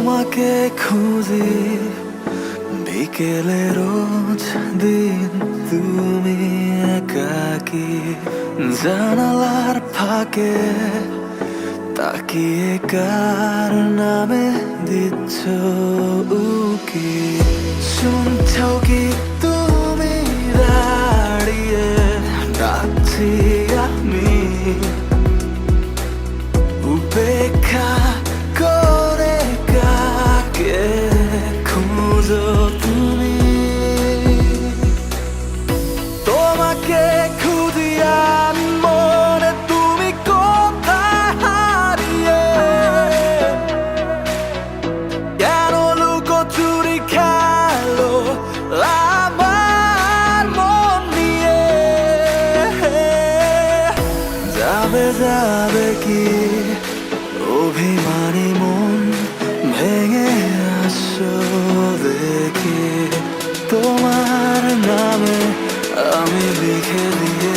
তোমাকে খুঁজি বিকেলে রোজ দিন তুমি একাকি জানালার ফাঁকে তাকিয়ে কার নামে দিচ্ছ উকি? শুনছ কি তুমি দাঁড়িয়ে ডাকছি আমি? যাবে যাবে কি? অভিমানী মন ভেঙে আসো দেখি। তোমার নামে আমি লিখে দিয়েছি